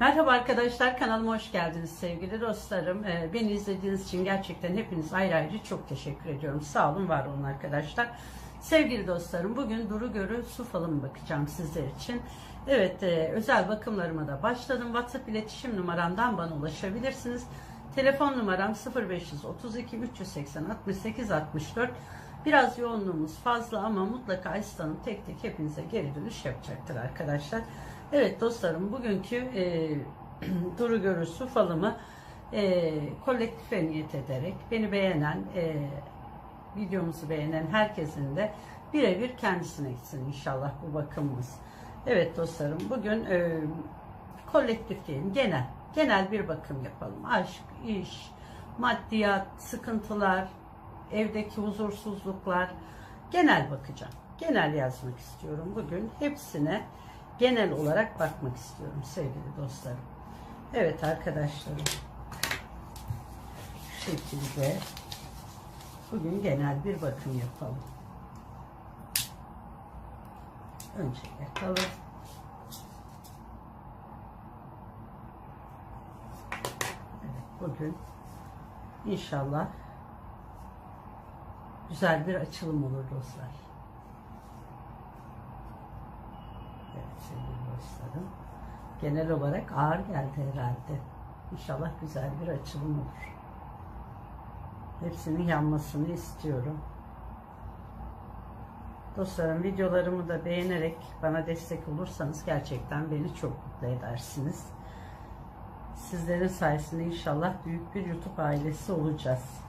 Merhaba arkadaşlar kanalıma hoş geldiniz sevgili dostlarım. Ee, beni izlediğiniz için gerçekten hepiniz ayrı ayrı çok teşekkür ediyorum. Sağ olun var olun arkadaşlar. Sevgili dostlarım bugün Duru Görü su falımı bakacağım sizler için. Evet e, özel bakımlarıma da başladım. WhatsApp iletişim numaramdan bana ulaşabilirsiniz. Telefon numaram 0532 380 68 64. Biraz yoğunluğumuz fazla ama mutlaka asistanım tek tek hepinize geri dönüş yapacaktır arkadaşlar. Evet dostlarım bugünkü e, Duru Görür su falımı e, kolektife niyet ederek beni beğenen, e, videomuzu beğenen herkesin de birebir kendisine gitsin inşallah bu bakımımız. Evet dostlarım bugün e, kolektif değil genel, genel bir bakım yapalım. Aşk, iş, maddiyat, sıkıntılar, evdeki huzursuzluklar genel bakacağım. Genel yazmak istiyorum bugün. Hepsine genel olarak bakmak istiyorum sevgili dostlarım. Evet arkadaşlarım. Şu şekilde bugün genel bir bakım yapalım. Önce yakalım. Evet, bugün inşallah güzel bir açılım olur dostlar. Evet sevgili dostlarım. Genel olarak ağır geldi herhalde. İnşallah güzel bir açılım olur. Hepsinin yanmasını istiyorum. Dostlarım videolarımı da beğenerek bana destek olursanız gerçekten beni çok mutlu edersiniz. Sizlerin sayesinde inşallah büyük bir YouTube ailesi olacağız.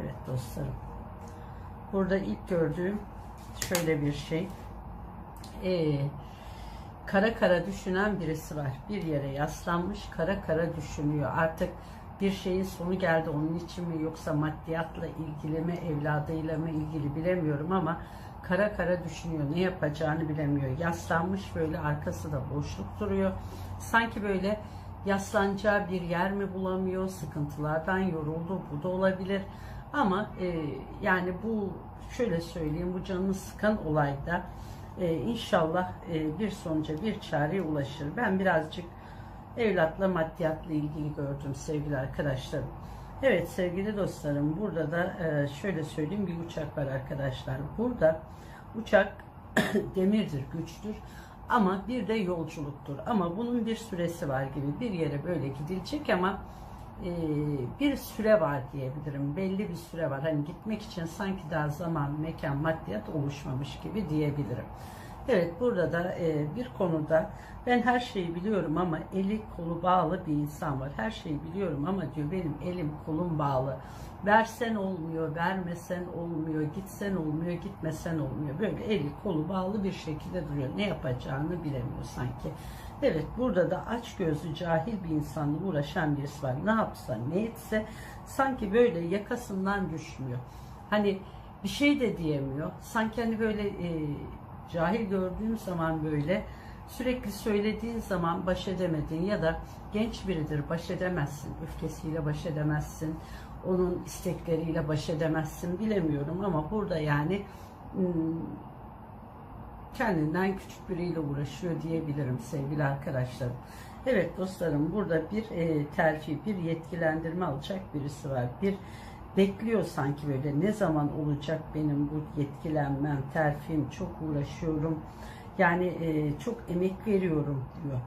Evet dostlarım. Burada ilk gördüğüm şöyle bir şey. Ee, kara kara düşünen birisi var. Bir yere yaslanmış kara kara düşünüyor. Artık bir şeyin sonu geldi onun için mi yoksa maddiyatla ilgili mi evladıyla mı ilgili bilemiyorum ama kara kara düşünüyor. Ne yapacağını bilemiyor. Yaslanmış böyle arkası da boşluk duruyor. Sanki böyle yaslanacağı bir yer mi bulamıyor. Sıkıntılardan yoruldu. Bu da olabilir. Ama e, yani bu şöyle söyleyeyim bu canını sıkan olayda e, inşallah e, bir sonuca bir çareye ulaşır. Ben birazcık evlatla maddiyatla ilgili gördüm sevgili arkadaşlarım. Evet sevgili dostlarım burada da e, şöyle söyleyeyim bir uçak var arkadaşlar. Burada uçak demirdir, güçtür ama bir de yolculuktur. Ama bunun bir süresi var gibi bir yere böyle gidilecek ama e, bir süre var diyebilirim. Belli bir süre var. Hani gitmek için sanki daha zaman, mekan, maddiyat oluşmamış gibi diyebilirim. Evet burada da e, bir konuda ben her şeyi biliyorum ama eli kolu bağlı bir insan var. Her şeyi biliyorum ama diyor benim elim kolum bağlı. Versen olmuyor, vermesen olmuyor, gitsen olmuyor, gitmesen olmuyor. Böyle eli kolu bağlı bir şekilde duruyor. Ne yapacağını bilemiyor sanki. Evet burada da aç gözlü cahil bir insanla uğraşan birisi var. Ne yapsa ne etse sanki böyle yakasından düşmüyor. Hani bir şey de diyemiyor. Sanki hani böyle e, cahil gördüğün zaman böyle sürekli söylediğin zaman baş edemedin ya da genç biridir baş edemezsin. Öfkesiyle baş edemezsin. Onun istekleriyle baş edemezsin bilemiyorum ama burada yani hmm, kendinden küçük biriyle uğraşıyor diyebilirim sevgili arkadaşlarım. Evet dostlarım burada bir e, terfi, bir yetkilendirme alacak birisi var. Bir bekliyor sanki böyle ne zaman olacak benim bu yetkilenmem, terfim, çok uğraşıyorum. Yani e, çok emek veriyorum diyor.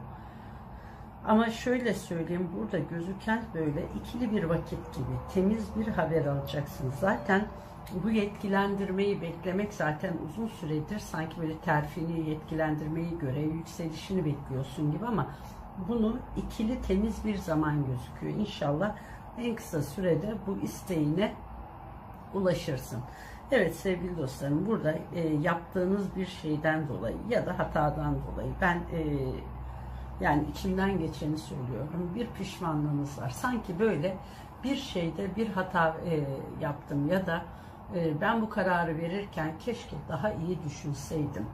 Ama şöyle söyleyeyim burada gözüken böyle ikili bir vakit gibi temiz bir haber alacaksınız. Zaten bu yetkilendirmeyi beklemek zaten uzun süredir sanki böyle terfini, yetkilendirmeyi, görev yükselişini bekliyorsun gibi ama bunu ikili temiz bir zaman gözüküyor. İnşallah en kısa sürede bu isteğine ulaşırsın. Evet sevgili dostlarım burada e, yaptığınız bir şeyden dolayı ya da hatadan dolayı ben e, yani içimden geçeni söylüyorum bir pişmanlığınız var. Sanki böyle bir şeyde bir hata e, yaptım ya da ben bu kararı verirken keşke daha iyi düşünseydim.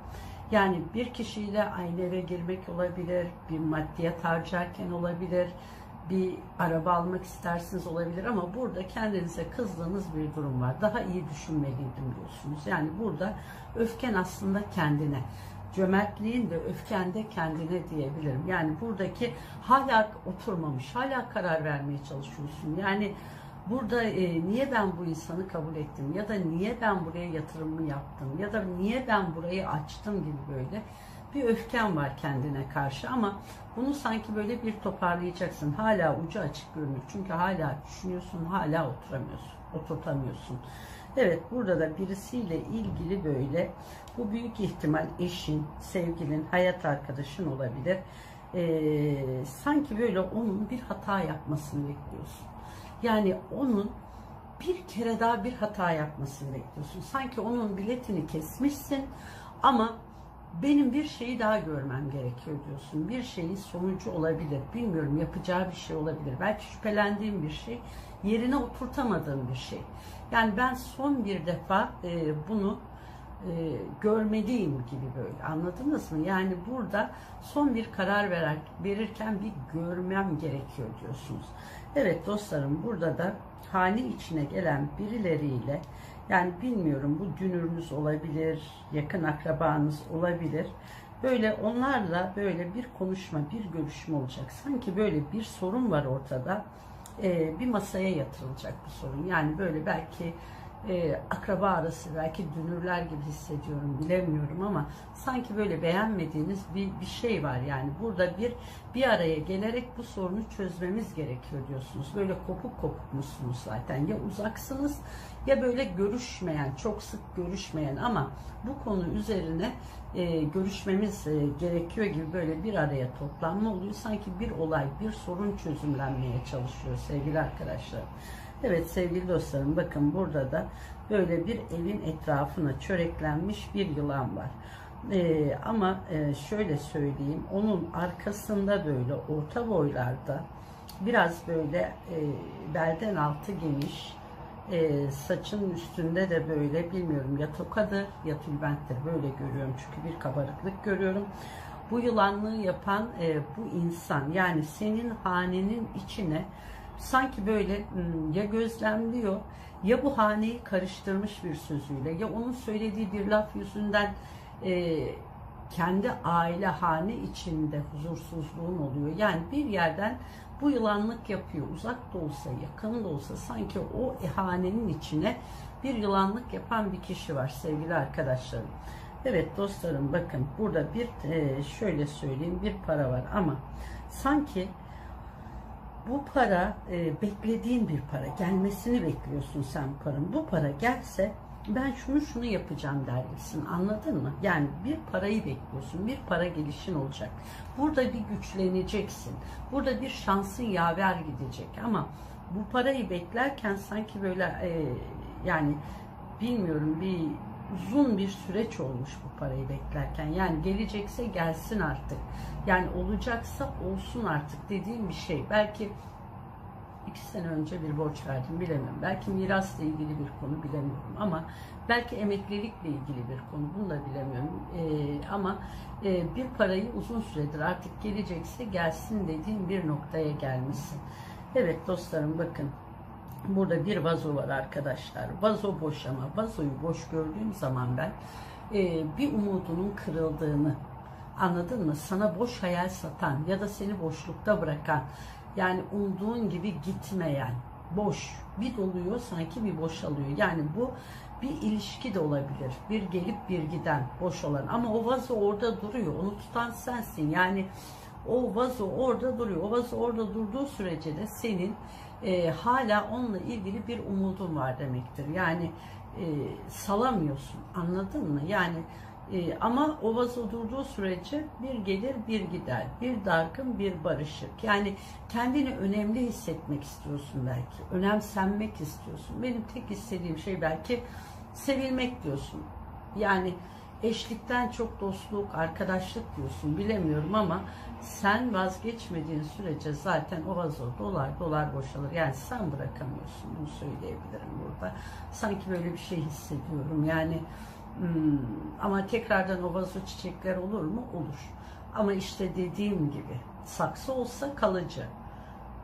Yani bir kişiyle aynı eve girmek olabilir, bir maddiyat harcarken olabilir, bir araba almak istersiniz olabilir ama burada kendinize kızdığınız bir durum var. Daha iyi düşünmeliydim diyorsunuz. Yani burada öfken aslında kendine. cömertliğin de öfken de kendine diyebilirim. Yani buradaki hala oturmamış, hala karar vermeye çalışıyorsun. Yani burada e, niye ben bu insanı kabul ettim ya da niye ben buraya yatırımımı yaptım ya da niye ben burayı açtım gibi böyle bir öfken var kendine karşı ama bunu sanki böyle bir toparlayacaksın. Hala ucu açık görünür. Çünkü hala düşünüyorsun, hala oturamıyorsun, oturtamıyorsun. Evet burada da birisiyle ilgili böyle bu büyük ihtimal eşin, sevgilin, hayat arkadaşın olabilir. Ee, sanki böyle onun bir hata yapmasını bekliyorsun. Yani onun bir kere daha bir hata yapmasını bekliyorsun. Sanki onun biletini kesmişsin ama benim bir şeyi daha görmem gerekiyor diyorsun. Bir şeyin sonucu olabilir. Bilmiyorum yapacağı bir şey olabilir. Belki şüphelendiğim bir şey, yerine oturtamadığım bir şey. Yani ben son bir defa e, bunu e, görmeliyim gibi böyle anladınız mı? Yani burada son bir karar verer, verirken bir görmem gerekiyor diyorsunuz. Evet dostlarım burada da hane içine gelen birileriyle yani bilmiyorum bu dünürünüz olabilir, yakın akrabanız olabilir. Böyle onlarla böyle bir konuşma, bir görüşme olacak. Sanki böyle bir sorun var ortada. Ee, bir masaya yatırılacak bu sorun. Yani böyle belki e, akraba arası belki dünürler gibi hissediyorum bilemiyorum ama sanki böyle beğenmediğiniz bir, bir şey var. Yani burada bir bir araya gelerek bu sorunu çözmemiz gerekiyor diyorsunuz. Böyle kopuk kopuk musunuz zaten? Ya uzaksınız ya böyle görüşmeyen çok sık görüşmeyen ama bu konu üzerine e, görüşmemiz e, gerekiyor gibi böyle bir araya toplanma oluyor. Sanki bir olay bir sorun çözümlenmeye çalışıyor sevgili arkadaşlar. Evet sevgili dostlarım bakın burada da böyle bir evin etrafına çöreklenmiş bir yılan var. Ee, ama e, şöyle söyleyeyim onun arkasında böyle orta boylarda biraz böyle e, belden altı geniş e, saçın üstünde de böyle bilmiyorum ya tokadır ya tülbenttir böyle görüyorum çünkü bir kabarıklık görüyorum. Bu yılanlığı yapan e, bu insan yani senin hanenin içine sanki böyle hmm, ya gözlemliyor ya bu haneyi karıştırmış bir sözüyle ya onun söylediği bir laf yüzünden e, kendi aile hane içinde huzursuzluğun oluyor. Yani bir yerden bu yılanlık yapıyor. Uzak da olsa, yakın da olsa sanki o hanenin içine bir yılanlık yapan bir kişi var sevgili arkadaşlarım. Evet dostlarım bakın burada bir e, şöyle söyleyeyim bir para var ama sanki bu para e, beklediğin bir para. Gelmesini bekliyorsun sen paranın. Bu para gelse ben şunu şunu yapacağım dersin. Anladın mı? Yani bir parayı bekliyorsun. Bir para gelişin olacak. Burada bir güçleneceksin. Burada bir şansın yaver gidecek. Ama bu parayı beklerken sanki böyle e, yani bilmiyorum bir uzun bir süreç olmuş bu parayı beklerken. Yani gelecekse gelsin artık. Yani olacaksa olsun artık dediğim bir şey. Belki iki sene önce bir borç verdim bilemiyorum. Belki mirasla ilgili bir konu bilemiyorum ama belki emeklilikle ilgili bir konu bunu da bilemiyorum. Ee, ama e, bir parayı uzun süredir artık gelecekse gelsin dediğim bir noktaya gelmişsin. Evet dostlarım bakın Burada bir vazo var arkadaşlar. Vazo boş ama vazoyu boş gördüğüm zaman ben e, bir umudunun kırıldığını anladın mı? Sana boş hayal satan ya da seni boşlukta bırakan yani umduğun gibi gitmeyen boş bir doluyor sanki bir boşalıyor. Yani bu bir ilişki de olabilir. Bir gelip bir giden boş olan ama o vazo orada duruyor. Onu tutan sensin. Yani o vazo orada duruyor. O vazo orada durduğu sürece de senin e, hala onunla ilgili bir umudun var demektir. Yani e, salamıyorsun anladın mı? Yani e, ama o vazo durduğu sürece bir gelir bir gider. Bir dargın bir barışık. Yani kendini önemli hissetmek istiyorsun belki. Önemsenmek istiyorsun. Benim tek istediğim şey belki sevilmek diyorsun. Yani eşlikten çok dostluk, arkadaşlık diyorsun bilemiyorum ama sen vazgeçmediğin sürece zaten o vazo dolar dolar boşalır. Yani sen bırakamıyorsun bunu söyleyebilirim burada. Sanki böyle bir şey hissediyorum yani hmm, ama tekrardan o vazo çiçekler olur mu? Olur. Ama işte dediğim gibi saksı olsa kalıcı.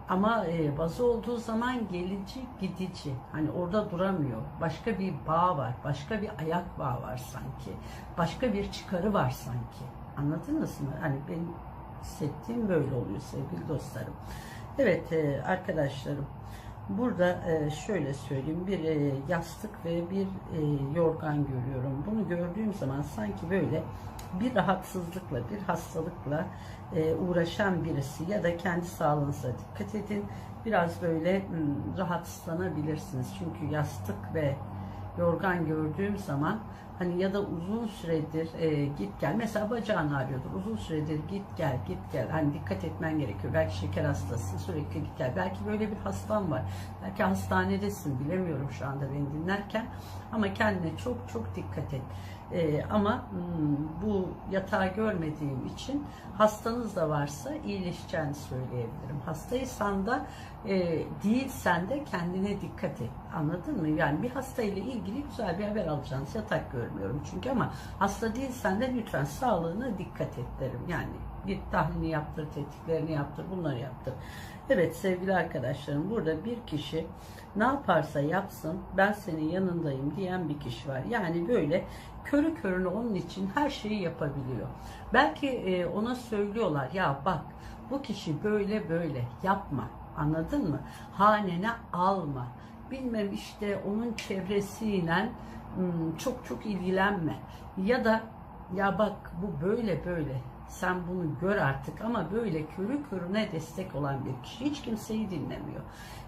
Ama e, bazı olduğu zaman gelici gidici. Hani orada duramıyor. Başka bir bağ var. Başka bir ayak bağı var sanki. Başka bir çıkarı var sanki. Anladınız mı? Hani benim hissettiğim böyle oluyor sevgili dostlarım. Evet e, arkadaşlarım. Burada e, şöyle söyleyeyim bir yastık ve bir yorgan görüyorum. Bunu gördüğüm zaman sanki böyle bir rahatsızlıkla, bir hastalıkla e, uğraşan birisi ya da kendi sağlığınıza dikkat edin. Biraz böyle m, rahatsızlanabilirsiniz. Çünkü yastık ve yorgan gördüğüm zaman hani ya da uzun süredir e, git gel. Mesela bacağın ağrıyordur. Uzun süredir git gel git gel. Hani dikkat etmen gerekiyor. Belki şeker hastası sürekli git gel. Belki böyle bir hastan var. Belki hastanedesin bilemiyorum şu anda beni dinlerken. Ama kendine çok çok dikkat et. E, ama hmm, bu yatağı görmediğim için hastanız da varsa iyileşeceğini söyleyebilirim. Hastaysan da e, değilsen de kendine dikkat et. Anladın mı? Yani bir hastayla ilgili güzel bir haber alacaksınız yatak görmüyorum çünkü ama hasta değilsen de lütfen sağlığına dikkat et derim yani git tahlilini yaptır, tetkiklerini yaptır, bunları yaptır. Evet sevgili arkadaşlarım burada bir kişi ne yaparsa yapsın ben senin yanındayım diyen bir kişi var. Yani böyle körü körüne onun için her şeyi yapabiliyor. Belki e, ona söylüyorlar ya bak bu kişi böyle böyle yapma anladın mı? Hanene alma. Bilmem işte onun çevresiyle çok çok ilgilenme. Ya da ya bak bu böyle böyle sen bunu gör artık ama böyle körü körüne destek olan bir kişi hiç kimseyi dinlemiyor.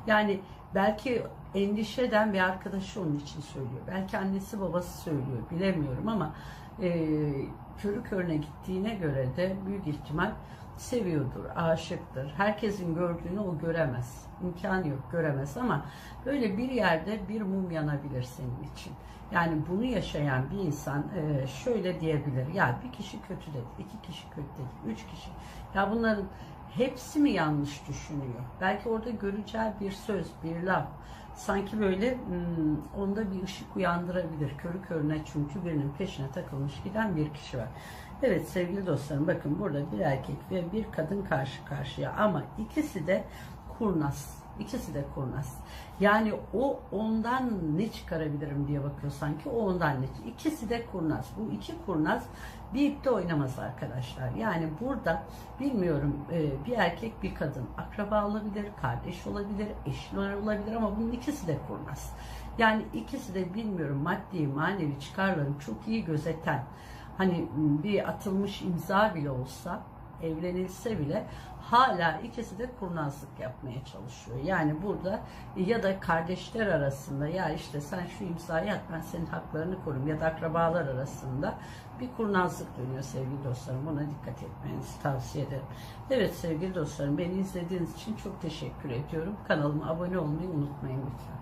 Yani belki endişeden bir arkadaşı onun için söylüyor. Belki annesi babası söylüyor bilemiyorum ama e, körü körüne gittiğine göre de büyük ihtimal seviyordur, aşıktır. Herkesin gördüğünü o göremez. İmkanı yok göremez ama böyle bir yerde bir mum yanabilir senin için. Yani bunu yaşayan bir insan e, şöyle diyebilir. Ya bir kişi kötü dedi, iki kişi kötü dedi, üç kişi. Ya bunların hepsi mi yanlış düşünüyor? Belki orada göreceği bir söz, bir laf sanki böyle hmm, onda bir ışık uyandırabilir. Körü körüne çünkü birinin peşine takılmış giden bir kişi var. Evet sevgili dostlarım bakın burada bir erkek ve bir kadın karşı karşıya ama ikisi de kurnaz. İkisi de kurnaz. Yani o ondan ne çıkarabilirim diye bakıyor sanki. O ondan ne? İkisi de kurnaz. Bu iki kurnaz bir ipte oynamaz arkadaşlar. Yani burada bilmiyorum e, bir erkek bir kadın akraba olabilir, kardeş olabilir, eşler olabilir ama bunun ikisi de kurnaz. Yani ikisi de bilmiyorum maddi manevi çıkarlarını çok iyi gözeten hani bir atılmış imza bile olsa evlenilse bile hala ikisi de kurnazlık yapmaya çalışıyor. Yani burada ya da kardeşler arasında ya işte sen şu imzayı at ben senin haklarını korum ya da akrabalar arasında bir kurnazlık dönüyor sevgili dostlarım. Buna dikkat etmenizi tavsiye ederim. Evet sevgili dostlarım beni izlediğiniz için çok teşekkür ediyorum. Kanalıma abone olmayı unutmayın lütfen.